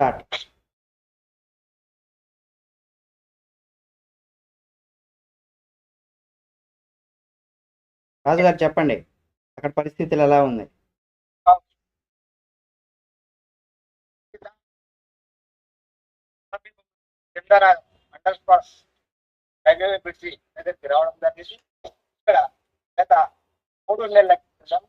Start రాజు చెప్పండి. అక్కడ పరిస్థితులు ఎలా ఉంది? అండర్ పాస్ రైల్వే బ్రిడ్జి దగ్గరికి రావడం జరిగింది. ఇక్కడ గత మూడు నెలల క్రితం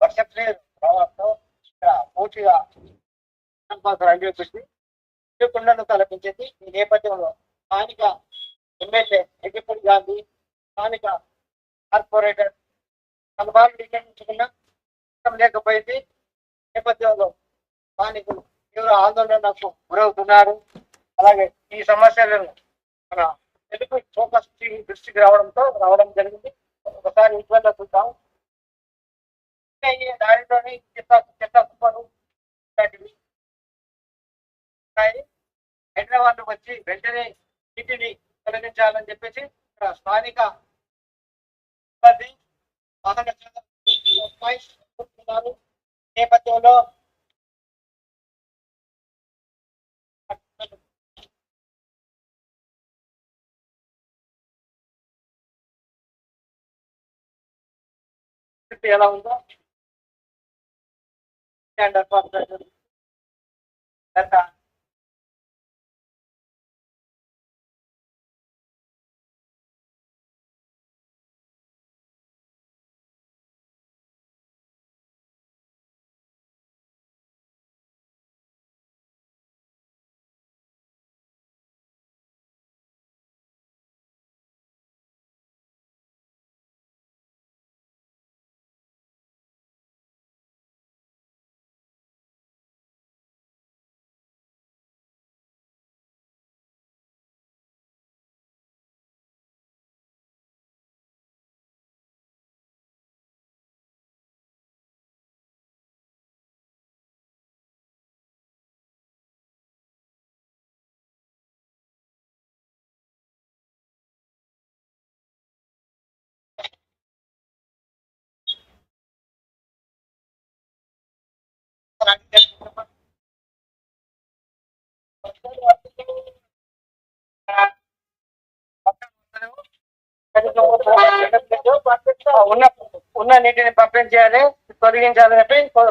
వర్షం నీరు రావడంతో ఇక్కడ పూర్తిగా అండర్ రైల్వే కుండను తలపించింది ఈ నేపథ్యంలో స్థానిక ఎమ్మెల్యే ఎగిపూడి గాంధీ స్థానిక కార్పొరేటర్ పలుమార్లు నిర్ణయించుకున్నా లేకపోయింది. నేపథ్యంలో స్థానికులు తీవ్ర ఆందోళనకు గురవుతున్నారు. అలాగే ఈ సమస్యలను మన తెలుగు ఫోకస్ టీవీ దృష్టికి రావడంతో రావడం జరిగింది. ఒకసారి ఇంట్లో చూద్దాం. దారిలోనే చెత్త చెత్త కుప్పలు ఇలాంటివి ఉన్నాయి. హైదరాబాద్ వచ్చి వెంటనే నీటిని తొలగించాలని చెప్పేసి ఇక్కడ స్థానిక సిబ్బంది నేపథ్యంలో ఎలా ఉందో అండర్ పాస్ గత ఉన్న ఉన్న నీటిని పంపించేయాలి తొలగించాలని చెప్పి కో-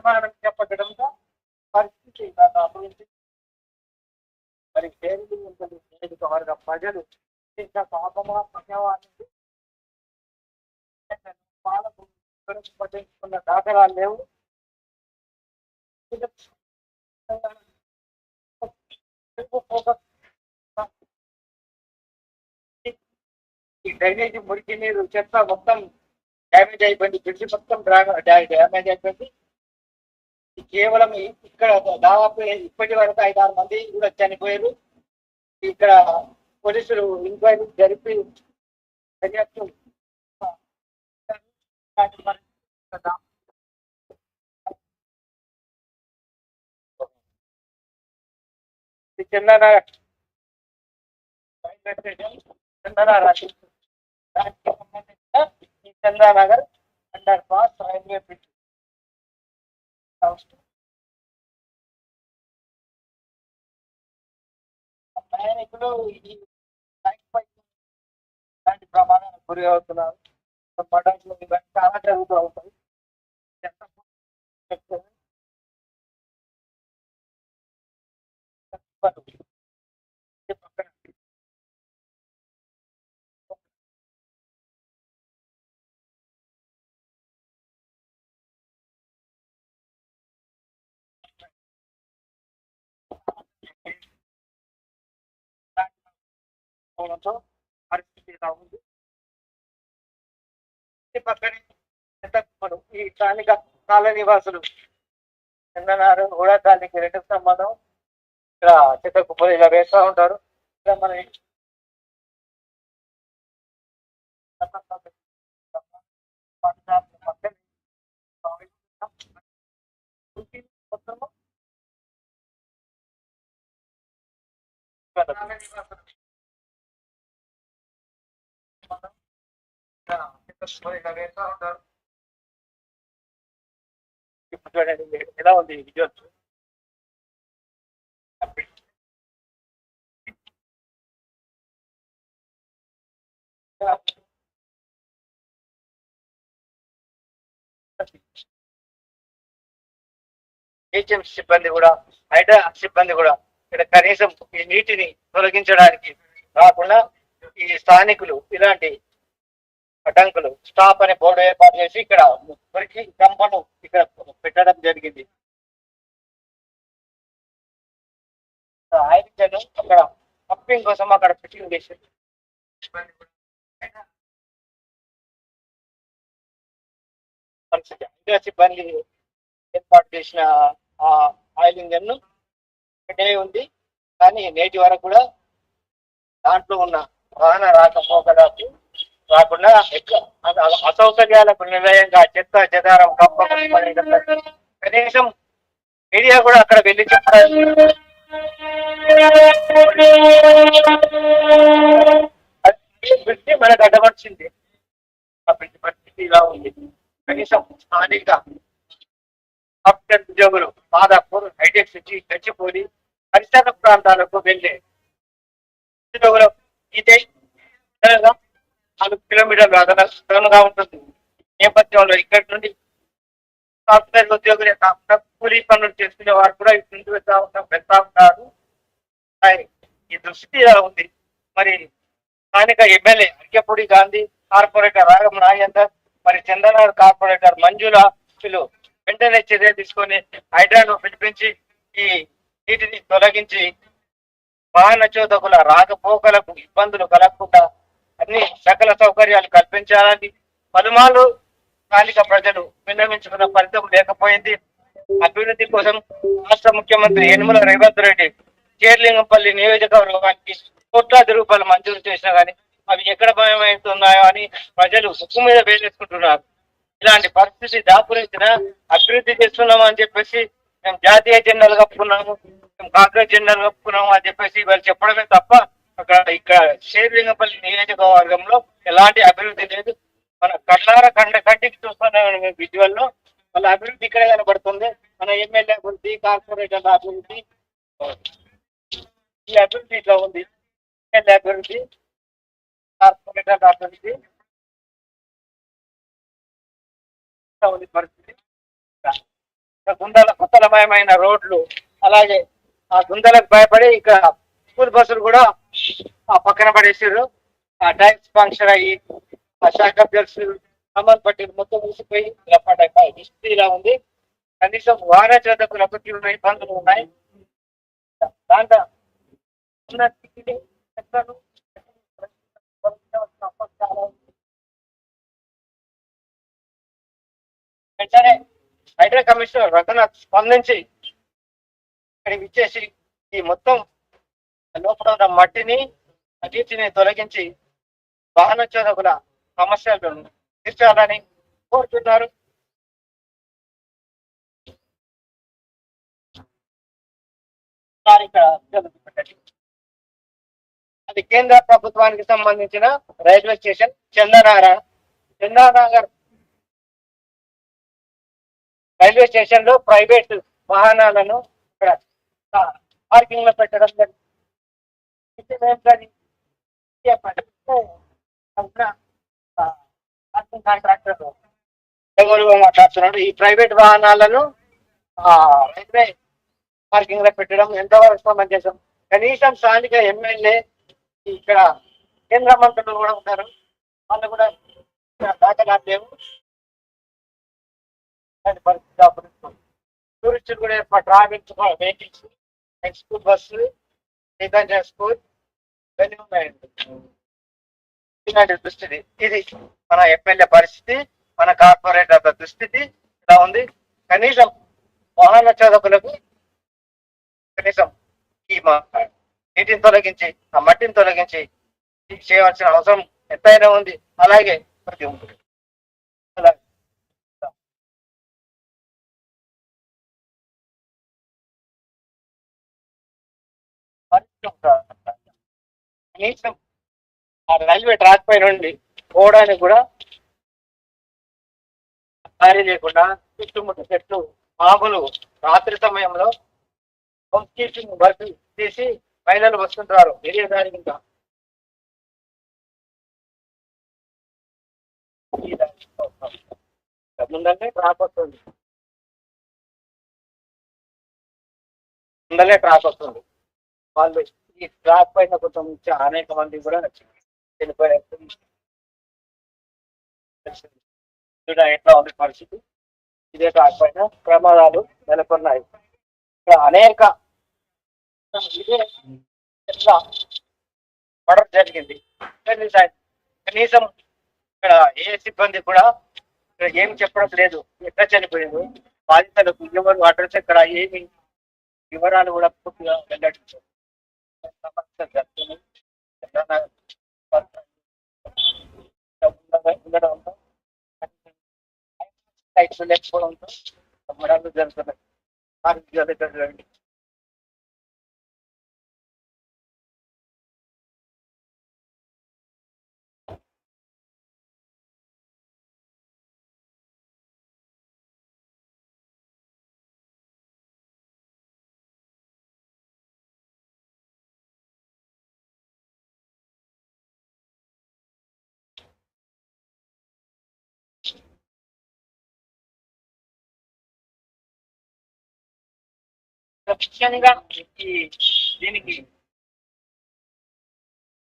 నిర్మాణం చేపట్టడంతో పరిస్థితి గత అభివృద్ధి మరి పేరు ఉంటుంది. వేదిక వర్గ ప్రజలు ఇంకా పాపమా పుణ్యవానికి? పాలకు పట్టించుకున్న దాఖలాలు లేవు. ఈ డ్రైనేజ్ మురికి నీరు చెత్త మొత్తం డ్యామేజ్ అయిపోయింది. బ్రిడ్జ్ మొత్తం డ్యామేజ్ అయిపోయింది. కేవలం ఇక్కడ దాదాపు ఇప్పటి వరకు ఐదు ఆరు మంది కూడా చనిపోయారు. ఇక్కడ పోలీసులు ఎంక్వైరీ జరిపి దర్యాప్తు ఇలాంటి Chandanagar railway station Chandanagar underpass railway bridge. ప్రయాణికులు ఈ ఇలాంటి ప్రమాదాలకు గురి అవుతున్నారు. మర్డర్లు ఇవన్నీ చాలా జరుగుతూ ఉంటాయి. ఎంత చెప్తారు? ఈ పోవడంతో పరిస్థితి ఇలా ఉంది. పక్కనే ఈ స్థానిక కాల నివాసులు చందనారు కూడా కాలనీకి రెండు సంబంధం. ఇక్కడ చింతకుప్పలు ఇలా వేస్తూ ఉంటారు. ఇక్కడ మన మొత్తము ఇప్పుడు చూడండి ఎలా ఉంది విజువల్స్ హెచ్ఎం సిబ్బంది కూడా హైడ్రా సిబ్బంది కూడా ఇక్కడ కనీసం ఈ నీటిని తొలగించడానికి రాకుండా ఈ స్థానికులు ఇలాంటి అడ్డంకులు స్టాప్ అనే బోర్డు ఏర్పాటు చేసి ఇక్కడ మురికి కంపను ఇక్కడ పెట్టడం జరిగింది. ఆయుర్వేదం అక్కడ పంపింగ్ కోసం అక్కడ ఫిట్టింగ్ చేసింది పరిస్థితి. సిబ్బంది ఏర్పాటు చేసిన ఆ ఆయిల్ ఇంజన్ ఇక్కడే ఉంది. కానీ నేటి వరకు కూడా దాంట్లో ఉన్న వాహన రాకపోకలకు కాకుండా అసౌకర్యాలకు నిలయంగా చెత్త చెదారం కప్ప కనీసం మీడియా కూడా అక్కడ వెళ్ళి చెప్పడానికి మనకు అడ్డపరిచింది ఆ పరిస్థితి ఇలా ఉంది. కనీసం స్థానిక సాఫ్ట్వేర్ ఉద్యోగులు మాదాపూర్ హైటెక్ సిటీ గచ్చిపోలి పరిసర ప్రాంతాలకు వెళ్ళే ఉద్యోగులు ఇదే నాలుగు కిలోమీటర్లు అదన దూరంగా ఉంటుంది. నేపథ్యంలో ఇక్కడి నుండి సాఫ్ట్వేర్ ఉద్యోగులే కాకుండా కూలీ పనులు చేసుకునే వారు కూడా ఇటు నుండి వెళ్తా ఉంటాం వెళ్తా ఉంటారు ఈ దృష్టి ఉంది? మరి స్థానిక ఎమ్మెల్యే అరికెపూడి గాంధీ కార్పొరేటర్ రాగం రాజేందర్ మరి చందనార్ కార్పొరేటర్ మంజుల వీళ్ళు వెంటనే చర్య తీసుకొని హైడ్రాను పిలిపించి ఈ నీటిని తొలగించి వాహన చోదకుల రాకపోకలకు ఇబ్బందులు కలగకుండా అన్ని సకల సౌకర్యాలు కల్పించాలని పలుమార్లు స్థానిక ప్రజలు విన్నవించుకున్న ఫలితం లేకపోయింది. అభివృద్ధి కోసం రాష్ట్ర ముఖ్యమంత్రి యనమల రేవంత్ రెడ్డి చేర్లింగంపల్లి నియోజకవర్గానికి కోట్లాది రూపాయలు మంజూరు చేసినా కానీ అవి ఎక్కడ భయమవుతున్నాయో అని ప్రజలు ముక్కు మీద వేలేసుకుంటున్నారు. ఇలాంటి పరిస్థితి దాపురించిన అభివృద్ధి చేస్తున్నాము అని చెప్పేసి మేము జాతీయ జెండాలు కప్పుకున్నాము మేము కాంగ్రెస్ జెండాలు కప్పుకున్నాము అని చెప్పేసి వాళ్ళు చెప్పడమే తప్ప ఇక్కడ షేర్లింగపల్లి నియోజకవర్గంలో ఎలాంటి అభివృద్ధి లేదు. మన కళ్ళార కండ కంటికి చూస్తున్నాం విజువల్లో వాళ్ళ అభివృద్ధి ఇక్కడ కనబడుతుంది. మన ఎమ్మెల్యే అభివృద్ధి కార్పొరేటర్ అభివృద్ధి. ఈ అభివృద్ధి ఇట్లా ఉంది. ఎమ్మెల్యే అభివృద్ధి కార్పొరేటర్ అభివృద్ధి. ఉంది పరిస్థితి. గుందల గుంతలమయమైన రోడ్లు అలాగే ఆ గుంతలకు భయపడి ఇక్కడ స్కూల్ బస్సులు కూడా ఆ పక్కన పడేసారు. ఆ టైర్స్ పంక్చర్ అయ్యి ఆ శాఖ బెల్స్ అమలు పట్టి మొత్తం ఊసిపోయి ఇలా పడ్డాయి హిస్టరీ ఇలా ఉంది. కనీసం వారా చేతకు చోదకులకు తీవ్ర ఇబ్బందులు ఉన్నాయి. దాంట్లో ఉన్న వెంటనే హైడ్రా కమిషనర్ రఘునాథ్ స్పందించి ఇక్కడికి ఇచ్చేసి ఈ మొత్తం లోపల ఉన్న మట్టిని నీటిని తొలగించి వాహన చోదకుల సమస్యలను తీర్చాలని కోరుతున్నారు అది కేంద్ర ప్రభుత్వానికి సంబంధించిన రైల్వే స్టేషన్ చందనార చందనగర్ రైల్వే స్టేషన్లో ప్రైవేట్ వాహనాలను ఇక్కడ పార్కింగ్లో పెట్టడం జరిగింది. ఇది ఏంటని చెప్పండి. అంతా, ఆ, పార్కింగ్ కాంట్రాక్టర్ మాట్లాడుతున్నాడు ఈ ప్రైవేట్ వాహనాలను రైల్వే పార్కింగ్లో పెట్టడం ఎంతవరకు సమంజసం కనీసం స్థానిక ఎమ్మెల్యే ఇక్కడ కేంద్ర మంత్రులు కూడా ఉంటారు వాళ్ళు కూడా దాఖలాలు లేవు. పరిస్థితి అప్పుడు టూరిస్టులు కూడా travels vehicles school bus Chaitanya school ఇవన్నీ ఉన్నాయండి దుస్థితి ఇది మన ఎమ్మెల్యే పరిస్థితి మన కార్పొరేటర్ల దుస్థితి ఇలా ఉంది. కనీసం వాహన చోదకులకు కనీసం ఈ నీటిని తొలగించి ఆ మట్టిని తొలగించి చేయవలసిన అవసరం ఎంతైనా ఉంది. అలాగే ప్రతి ఉంటుంది అలాగే. కనీసం ఆ రైల్వే ట్రాక్ పై నుండి పోవడానికి కూడా దారి లేకుండా చుట్టుముట్టు చెట్లు మామూలు రాత్రి సమయంలో హౌస్కీపింగ్ వర్క్ చేసి మహిళలు వస్తుంటారు. వేరే దారి ఇంకా. ఈ ముందరనే ట్రాక్ వస్తుంది. ముందరనే ట్రాక్ వస్తుంది. వాళ్ళు ఈ ట్రాక్ పైన కొంచెం అనేక మంది కూడా చనిపోయారు చూడ ఎట్లా ఉంది పరిస్థితి. ఇదే ట్రాక్ పైన ప్రమాదాలు నెలకొన్నాయి. ఇక్కడ అనేక ఇదే ఎట్లా? మర్డర్ జరిగింది. కనీసం కనీసం ఇక్కడ ఏ సిబ్బంది కూడా ఇక్కడ ఏం చెప్పడం లేదు. ఎక్కడ చనిపోయింది బాధితులకు ఎవరు అడ్రస్ ఎక్కడ? ఏమి వివరాలు కూడా పూర్తిగా వెల్లడించారు సమస్య జరుగుతుంది. ఎక్కడన్నా ఉండడంతో లైట్స్ లేకపోవడంతో మరణాలు జరుగుతున్నాయి ముఖ్యంగా ఈ దీనికి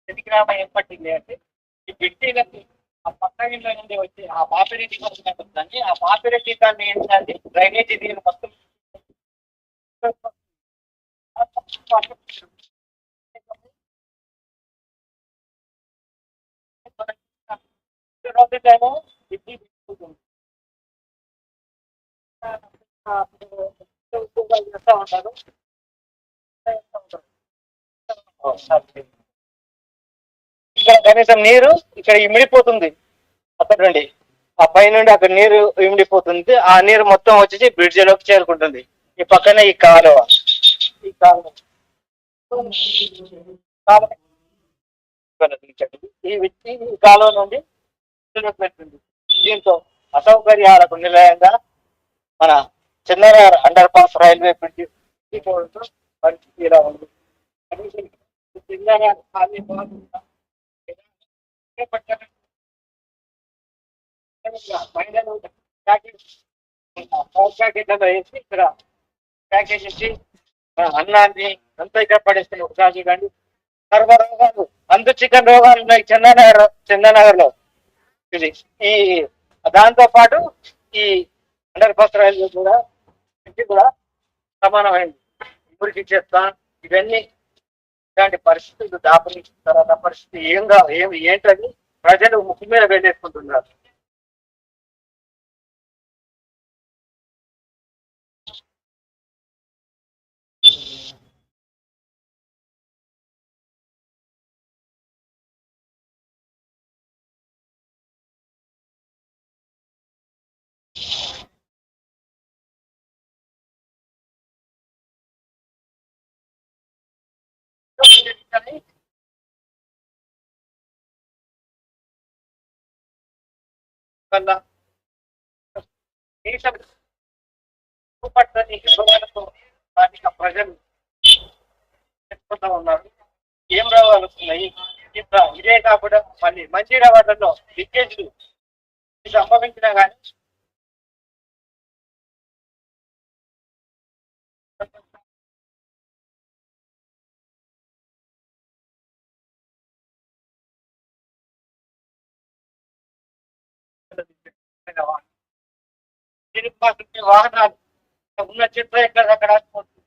ప్రతిగ్రామ ఏం పట్టింది అంటే ఈ బిడ్డీలకి ఆ పక్క ఇళ్ళ నుండి వచ్చి ఆ పాపిరి టీకా వస్తుందని ఆ పాపిరి కానీ ఏంటంటే డ్రైనేజీ దీని మొత్తం రోజులేమో బిడ్డీ ఉంటారు ఇక్కడ కనీసం నీరు ఇక్కడ ఇమిడిపోతుంది. అక్కడ నుండి ఆ పై నుండి అక్కడ నీరు ఇమిడిపోతుంది. ఆ నీరు మొత్తం వచ్చేసి బ్రిడ్జిలోకి చేరుకుంటుంది. ఈ పక్కనే ఈ కాలువ. ఈ కాలువ. ఈ కాలువ నుండి దీంతో అసౌకర్యాలకు నిలయంగా మన చిన్నరార్ అండర్ పాస్ రైల్వే బ్రిడ్జ్ ఉంది. ఖాళీ ప్యాకేజ్ వేసి ఇక్కడ ప్యాకేజ్ ఇచ్చి అన్నాన్ని అంతా ఇక్కడ పడేస్తుంది ఒకసారి కానీ సర్వ రోగాలు అందు చికెన్ రోగాలు ఉన్నాయి చందానగర్ చందనగర్లో ఇది ఈ దాంతో పాటు ఈ అండర్ పాస్ రైల్వే కూడా నుంచి కూడా సమానమైంది మురికి చెత్త ఇవన్నీ ఇలాంటి పరిస్థితులు దాపరించిన తర్వాత పరిస్థితి ఏంగా ఏం ఏంటని ప్రజలు ముక్కు మీద వెళ్ళేసుకుంటున్నారు వల్ల దేశం చూపట్టని స్థానిక ప్రజలు చెప్పుకుంటూ ఉన్నారు. ఏం రావాలనుకున్నాయి? ఇంత ఇదే కాకుండా మళ్ళీ మంచి వాటిలో లీకేజ్లు సంభవించినా కానీ తిరిగి వాహనాలు. ఉన్న చెత్త ఎక్కడ అక్కడ ఆగిపోతుంది.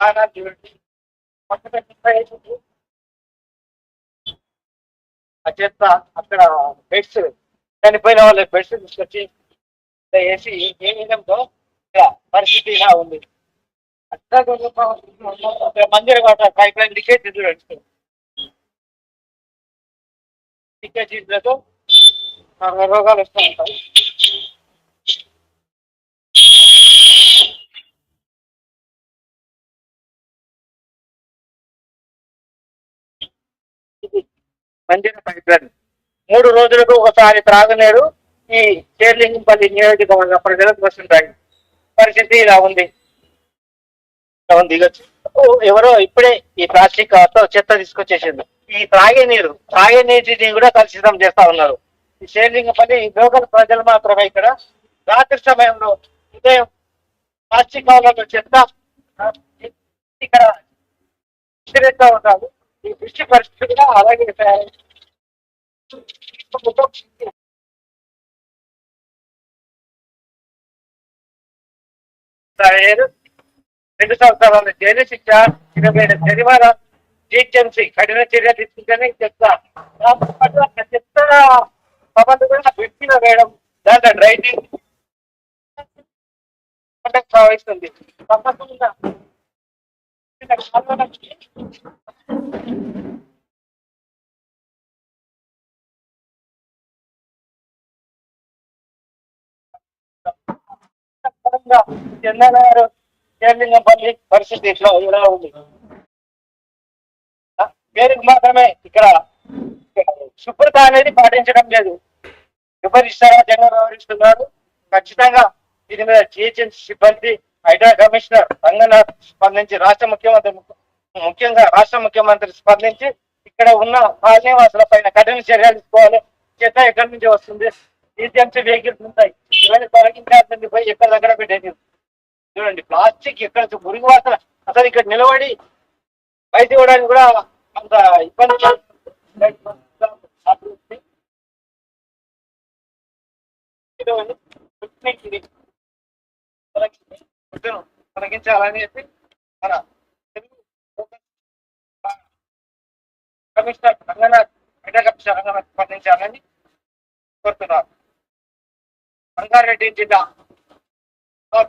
వాహనాలు చూడండి. పక్కన చెత్త వేసింది చెత్త అక్కడ బెడ్స్. చనిపోయిన వాళ్ళ బెడ్స్ తీసుకొచ్చి వేసి ఏ విధంతో పరిస్థితి ఇలా ఉంది. అట్లా మందిర పైప్ లైన్ లీకేజ్ చూడండి. లీకేజీలతో రోగాలు వస్తూ ఉంటాయి ఇది మంజీర పైప్లైన్ మూడు రోజులకు ఒకసారి త్రాగునీరు ఈ చేర్లింగంపల్లి నియోజకవర్గ ప్రజలకు వస్తుంటాయి. పరిస్థితి ఇలా ఉంది. ఇలా ఉంది. ఓ, ఎవరో ఇప్పుడే ఈ ప్లాస్టిక్ కవర్తో చెత్త తీసుకొచ్చేసింది ఈ త్రాగే నీరు త్రాగే నీటిని కూడా కలుషితం చేస్తా ఉన్నారు. ఈ చేర్లింగంపల్లి లోకల్ ప్రజలు మాత్రమే ఇక్కడ. రాత్రి సమయంలో ఉదయం ప్లాస్టిక్ కవర్లతో చెత్త ఇక్కడ ఉంటారు ఈ దృష్టి పరిస్థితి కూడా అలాగే తయారై రెండు సంవత్సరాల జైలు శిక్ష ఇరవై ఏడు జరిమానా కఠిన చర్య తీసుకుంటేనే చెప్తా చెత్త సంబంధం కూడా వ్యక్తిలో వేయడం దాంట్లో డ్రైవింగ్ ప్రవహిస్తుంది తప్పకుండా చెన్నగారు చేర్లింగంపల్లి పరిస్థితి ఇట్లా ఇలా ఉంది ఆ, పేరుకు మాత్రమే ఇక్కడ శుభ్రత అనేది పాటించడం లేదు. విపరిస్తారా జగన్ వ్యవహరిస్తున్నారు ఖచ్చితంగా దీని మీద జిహెచ్ఎంసీ సిబ్బంది హైడ్రా కమిషనర్ రంగనాథ్ స్పందించి రాష్ట్ర ముఖ్యమంత్రి ముఖ్యంగా రాష్ట్ర ముఖ్యమంత్రి స్పందించి ఇక్కడ ఉన్న కాలనీవాసుల పైన కఠిన చర్యలు తీసుకోవాలి. చెత్త ఎక్కడి నుంచి వస్తుంది? జిహెచ్ఎంసీ వెహికల్స్ ఉంటాయి. ఇవన్నీ తొలగించాల్సింది పోయి ఎక్కడ దగ్గర పెట్టేది? చూడండి ప్లాస్టిక్ ఎక్కడ మురుగు వాసన అసలు ఇక్కడ నిలబడి బయట ఇవ్వడానికి కూడా అంత ఇబ్బంది పడుతుంది. ఇది తొలగించి- తొలగించాలని చెప్పి మన తెలుగు కమిషనర్ రంగనాథ్ హైడ్రా కమిషనర్ రంగనాథ్ స్పందించాలని కోరుతున్నారు రంగారెడ్డి జిల్లా కూడా